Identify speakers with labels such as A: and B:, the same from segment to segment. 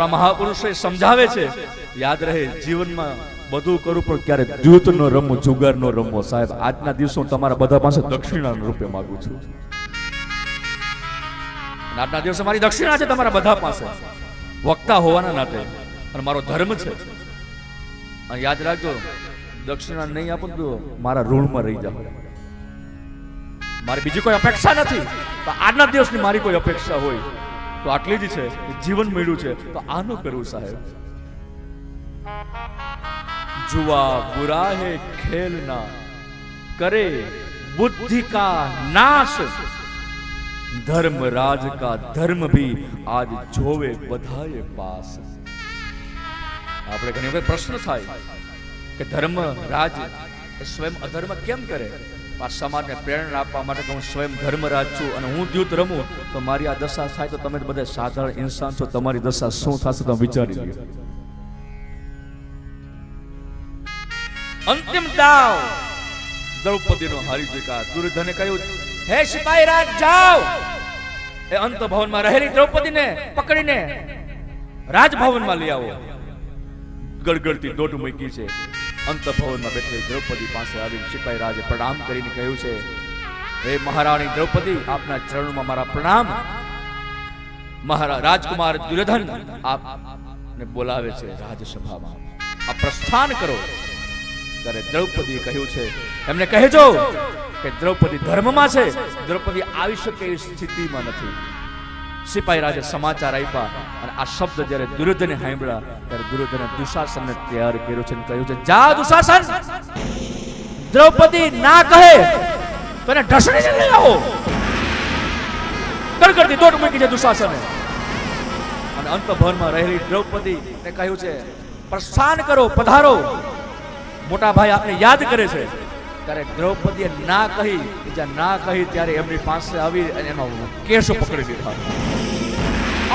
A: આપણા મહાપુરુષો સમજાવે છે, યાદ રહે, જીવનમાં બધું કરું પણ ક્યારે જૂથ નો રમવો જુગાર નો રમવો સાહેબ, આજના દિવસો તમારા બધા પાસે દક્ષિણા રૂપે માંગુ છું. આજના દિવસે મારી દક્ષિણા છે તમારા બધા પાસે. વક્તા હોવાના નાતે. અને મારો ધર્મ છે. અને યાદ રાખજો, દક્ષિણા નહીં આપો તો મારા ઋણમાં રહી જાઓ. મારી બીજી કોઈ અપેક્ષા નથી. આજના દિવસની મારી કોઈ અપેક્ષા હોય. તો આટલી જ છે, જીવન મેળ્યું છે. તો આનું કરવું સાહેબ? જુવા બુરા હે ખેલના કરે બુદ્ધિ કા નાશ. ધર્મ રાજ કા ધર્મ ભી આજ જોવે બધાએ પાસ. આપણે ઘણી વખત પ્રશ્ન થાય કે ધર્મ રાજ સ્વયં અધર્મ કેમ કરે? આ સમાજને પ્રેરણા આપવા માટે કે હું સ્વયં ધર્મરાજ છું અને હું દ્યુત રમું, તો મારી આ દશા થાય તો તમે બધા સાધારણ ઇન્સાન છો. તમારી દશા શું થશે તમે વિચારી લો અંતિમ દાવ દ્રૌપદીનો હારી ચૂક્યા દુર્યોધને કહ્યું, હે સિપાહી રાજ, જાઓ. એ અંત ભવનમાં રહેલી દ્રૌપદીને પકડીને રાજભવનમાં લઈ આવો. ગળગળતી દોટ મૂકી છે. અંત ભવનમાં બેઠેલી દ્રૌપદી પાસે આવીને સિપાહી રાજે પ્રણામ કરીને કહ્યું છે, હે મહારાણી દ્રૌપદી, આપના ચરણમાં મારા પ્રણામ. મહારાજ રાજકુમાર દુર્યોધન આપને બોલાવે છે રાજસભામાં. આ પ્રસ્થાન કરો. ત્યારે દ્રૌપદી કહ્યું છે, એમને કહેજો કે દ્રૌપદી ધર્મમાં છે. દ્રૌપદી આવી શકે એવી સ્થિતિમાં નથી. સિપાહી રાજા સમાચાર આપ્યા અને આ શબ્દ જ્યારે દુર્યોધને સાંભળ્યા, ત્યારે દુર્યોધને દુશાસનને તૈયાર કર્યો છે કહ્યું છે, જા દુશાસન! દ્રૌપદી ના કહે, તો એને ઢસડીને લઈ આવો. ગડગડતી દોટ મૂકી છે દુશાસને. અને અંતભવનમાં રહેલી દ્રૌપદી ને કહ્યું છે, પ્રસ્થાન કરો, પધારો. મોટા ભાઈ આપને યાદ કરે છે ત્યારે દ્રૌપદીએ ના કહી, બીજા ના કહી ત્યારે એમની પાસે આવી અને એનો કેસો પકડી દીધા.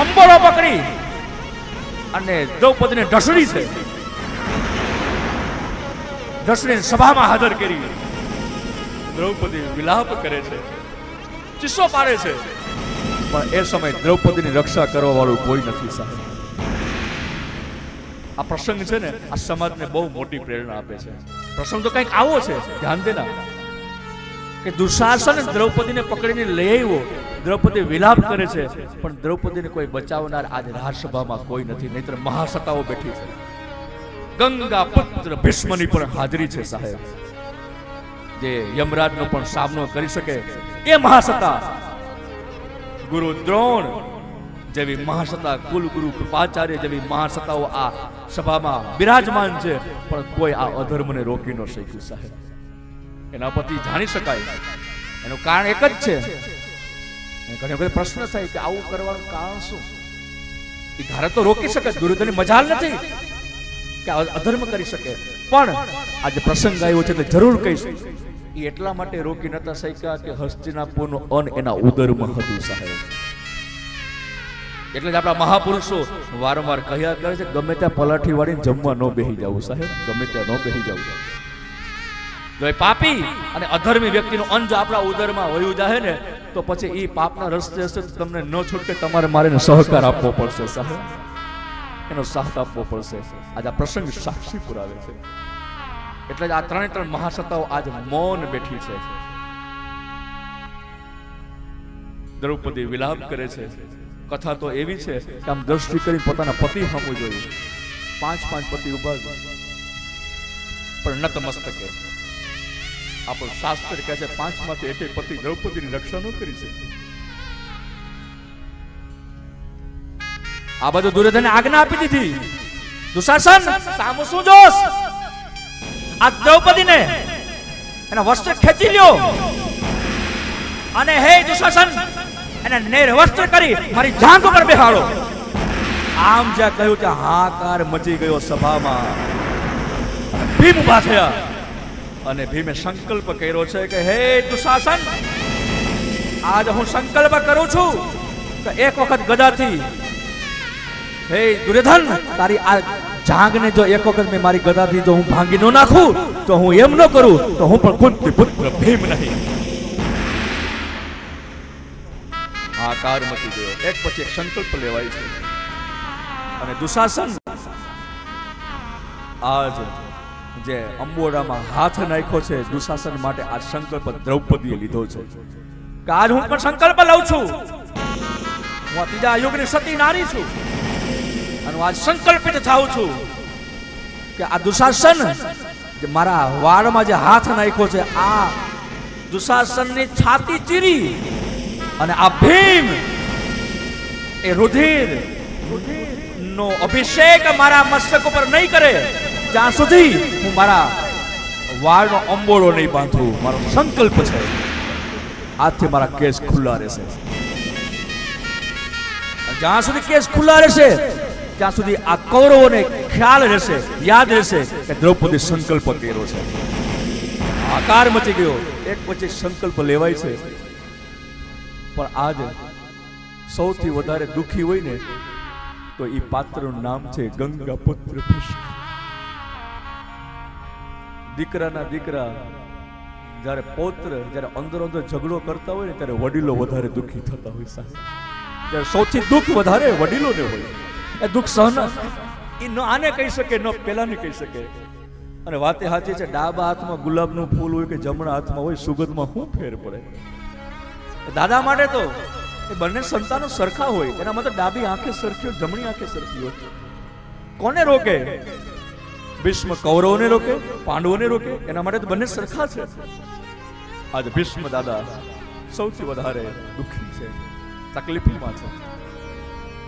A: અંબળો પકડી અને દ્રૌપદીને ઢસડી છે. ઢસડીને સભામાં હાજર કરી. દ્રૌપદી વિલાપ કરે છે. ચીસો પાડે છે. પણ એ સમય દ્રૌપદીની રક્ષા કરવા વાળું કોઈ નથી, સાહેબ. આ પ્રસંગ છે ને, આ સમાજને બહુ મોટી પ્રેરણા આપે છે. પ્રસંગ તો કંઈક આવો છે. ધ્યાન દેના કે દુશાસન દ્રૌપદીને પકડીને લઈ આવ્યો. દ્રૌપદી વિલાપ કરે છે, પણ દ્રૌપદીને કોઈ બચાવનાર આજ રાજસભામાં કોઈ નથી, નહીતર મહાસતાઓ બેઠી છે. ગંગા પુત્ર ભીષ્મની પણ હાજરી છે, સાહેબ. જે યમરાજનો પણ સામનો કરી શકે એ મહાસત્તા. ગુરુ દ્રોણ જેવી મહાસત્તા, કુલગુરુ, કૃપાચાર્ય જેવી મહાસત્તાઓ આ સભામાં બિરાજમાન છે. પણ કોઈ આ અધર્મને રોકી ન શક્યું, સાહેબ. એના પરથી જાણી શકાય. એનું કારણ એક જ છે. ઘણી વખત પ્રશ્ન થાય કે આવું કરવાનું કારણ શું? એ ધારે તો રોકી શકે, દુર્યોધનની મજાલ નથી કે અધર્મ કરી શકે. પણ આજે પ્રસંગ આવ્યો છે, એટલે જરૂર કહીશ. એ એટલા માટે રોકી નતા શક્યા કે હસ્તિનાપુરનું અન એના ઉદરમાં હતું, સાહેબ. એટલે જ આપણા મહાપુરુષો વારંવાર કહ્યા કરે છે, ગમે ત્યાં પલાઠી વાળીને જમવા ન બેહી જવું સાહેબ. ગમે ત્યાં ન બેહી જવું જો એ પાપી અને અધર્મી વ્યક્તિનું અંજ આપણા ઉદરમાં વયું જાય ને, તો પછી એ પાપના રસ્તે હશે તમને ન છૂટકે તમારે મારે એને સહકાર આપવો પડશે, સાહેબ. એનો સાથ આપવો પડશે. આજે આ પ્રસંગ સાક્ષી પુરાવે છે. એટલે જ આ ત્રણે ત્રણ મહાસત્તાઓ આજ મૌન બેઠી છે. દ્રૌપદી વિલાપ કરે છે. કથા તો એવી છે કે આમ દ્રષ્ટિ કરી પોતાના પતિ હોવું જોઈએ. પાંચ પાંચ પતિ ઊભા પણ નતમસ્તકે આપણું શાસ્ત્ર કહે છે પાંચમાંથી એક પતિ દ્રૌપદીની રક્ષા ન કરી શકે. આ બધું દુર્યોધને આજ્ઞા આપી દીધી. દુશાસન, સામુ શું જોશ? આ દ્રૌપદીને એના વસ્ત્ર ખેંચી લ્યો. અને હે દુશાસન એને નેર વસ્ત્ર કરી, મારી જાંઘ ઉપર બેહાડો. આમ જ્યાં કહ્યું ત્યાં હાકાર મચી ગયો સભામાં. ભીમ ઊભા થયા. અને ભીમે સંકલ્પ કર્યો છે કે, હે દુશાસન આજ હું સંકલ્પ કરું છું કે એક વખત ગદાથી, હે દુર્યોધન, તારી આ જાંગને જો એક વખત મેં મારી ગદાથી જો હું ભાંગી ન નાખું, તો હું એમ ન કરું, તો હું પણ કુંતી પુત્ર ભીમ નહીં. આ કાર મચી ગયો. એક પછી એક સંકલ્પ લેવાય છે. અને દુશાસન આજ જે અંબોડામાં હાથ નાખ્યો છે, દુશાસન માટે આ સંકલ્પ દ્રૌપદીએ લીધો છે. કે હું પણ સંકલ્પ લઉં છું. હું આ ત્રીજા યુગની સતી નારી છું. અને આજ સંકલ્પિત થાઉં છું કે આ દુશાસન જે મારા વાળમાં જે હાથ નાખ્યો છે, આ દુશાસનની છાતી ચીરી અને આ ભીમ એ રુધિર નો અભિષેક મારા મસ્તક ઉપર નહીં કરે. જ્યાં સુધી હું મારા વાળનો અંબોળો નહીં બાંધું, મારો સંકલ્પ છે. આજથી મારા કેસ ખુલ્લા રહેશે. જ્યાં સુધી કેસ ખુલ્લા રહેશે, ત્યાં સુધી આ કૌરવોને ખ્યાલ રહેશે, યાદ રહેશે કે દ્રૌપદી સંકલ્પ કર્યો છે. આકાર મચી ગયો. એક પછી સંકલ્પ લેવાય છે. પણ આજ સૌથી વધારે દુખી હોય ને તો એ પાત્રનું નામ છે ગંગા પુત્ર દીકરાના દીકરા જ્યારે પૌત્ર જ્યારે અંદર અંદર ઝઘડો કરતા હોય ને ત્યારે વડીલો વધારે દુખી થતા હોય સાહેબ. સૌથી દુઃખ વધારે વડીલોને હોય. એ દુઃખ સહન એ ન આને કહી શકે, ન પેલાને કહી શકે. અને વાતે સાચી છે, ડાબા હાથમાં ગુલાબનું ફૂલ હોય કે જમણા હાથમાં હોય, સુગંધમાં શું ફેર પડે? દાદા માટે તો એ બંને સંતાનો સરખા હોય. એના માટે ડાબી આંખે સરખી હોય, જમણી આંખે સરખી હોય. કોને રોકે? ભીષ્મ કૌરવોને રોકે, પાંડવોને રોકે? એના માટે તો બંને સરખા છે. આજે ભીષ્મ દાદા સૌથી વધારે દુઃખી છે, તકલીફમાં છે.